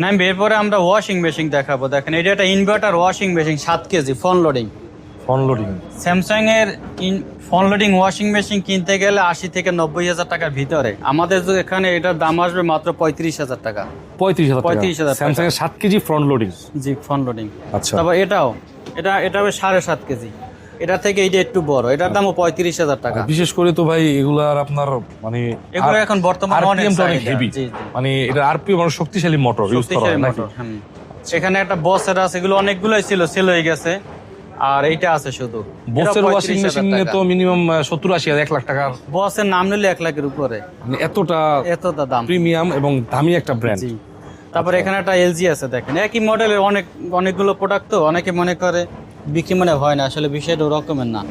না আমি এরপরে আমরা ওয়াশিং মেশিন দেখাবো। দেখেন এটা একটা ইনভার্টার ওয়াশিং মেশিন সাত KG front loading front loading Samsung এর ফোন লোডিং ওয়াশিং মেশিন কিনতে গেলে আশি থেকে নব্বই হাজার টাকার ভিতরে। আমাদের এখানে এটার দাম আসবে মাত্র পঁয়ত্রিশ হাজার টাকা। পঁয়ত্রিশ হাজার 35,000 টাকা। স্যামসাং এর সাত কেজি ফ্রন্ট লোডিং জি ফোন লোডিং আচ্ছা। তারপর এটাও এটা এটা হবে সাড়ে সাত কেজি। এটা থেকে এটা একটু বড় এটার দামও পঁয়ত্রিশ হাজার টাকা। বিশেষ করে তো ভাই এগুলার আপনার মানে এগুলো এখন বর্তমানে অনেক হেভি। মানে এটা আরপিএম অনেক শক্তিশালী মোটর ইউজ করা হয় নাকি। এখানে একটা বসের আছে এগুলো অনেকগুলোই ছিল সেল হয়ে গেছে। আর এইটা আছে শুধু। বসের ওয়াশিং মেশিন তো মিনিমাম সত্তর আশি এক লাখ টাকার। বসের নাম নিলে এক লাখের উপরে। মানে এতটা এতটা দাম। প্রিমিয়াম এবং দামি একটা ব্র্যান্ড জি। তারপরে এখানে একটা এলজি আছে দেখেন। একই মডেলের অনেক অনেকগুলো প্রোডাক্ট তো অনেকে মনে করে বিক্রি মানে হয় না আসলে বিষয়টা ওরকমের না।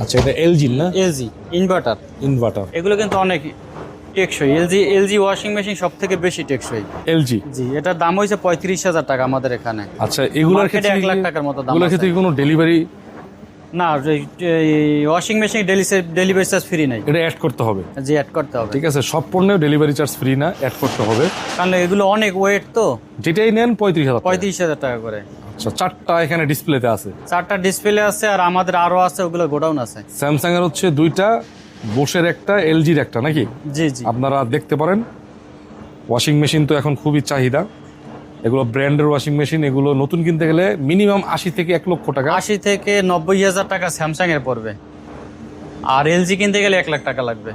আচ্ছা এটা এলজি না? LG inverter. ইনভার্টার। এগুলো কিন্তু অনেক টেকসই। এলজি এলজি ওয়াশিং মেশিন সব থেকে বেশি টেকসই। এলজি? জি এটার দাম হয়েছে পঁয়ত্রিশ হাজার টাকা আমাদের এখানে। আচ্ছা এগুলোর ক্ষেত্রে এক লাখ টাকার মতো দাম এগুলোর। ক্ষেত্রে কোনো ডেলিভারি না washing machine delivery charge free নাই। এটা অ্যাড করতে হবে। জি অ্যাড করতে হবে। ঠিক আছে সব পণ্যেও ডেলিভারি চার্জ ফ্রি না অ্যাড করতে হবে। কারণ এগুলো অনেক ওয়েট তো। যেটাই নেন পঁয়ত্রিশ হাজার পঁয়ত্রিশ হাজার টাকা করে। আচ্ছা চারটা এখানে ডিসপ্লেতে আছে। চারটা ডিসপ্লে আছে আর আমাদের আরও আছে ওগুলো গোডাউন আছে। স্যামসাং এর হচ্ছে দুইটা বোসের একটা এলজির একটা নাকি? জি জি। আপনারা দেখতে পারেন। ওয়াশিং মেশিন তো এখন খুবই চাহিদা। এগুলো ব্র্যান্ডের ওয়াশিং মেশিন এগুলো নতুন কিনতে গেলে মিনিমাম আশি থেকে এক লক্ষ টাকা। আশি থেকে নব্বই হাজার টাকা স্যামসাং এর পড়বে। আর এলজি কিনতে গেলে এক লাখ টাকা লাগবে।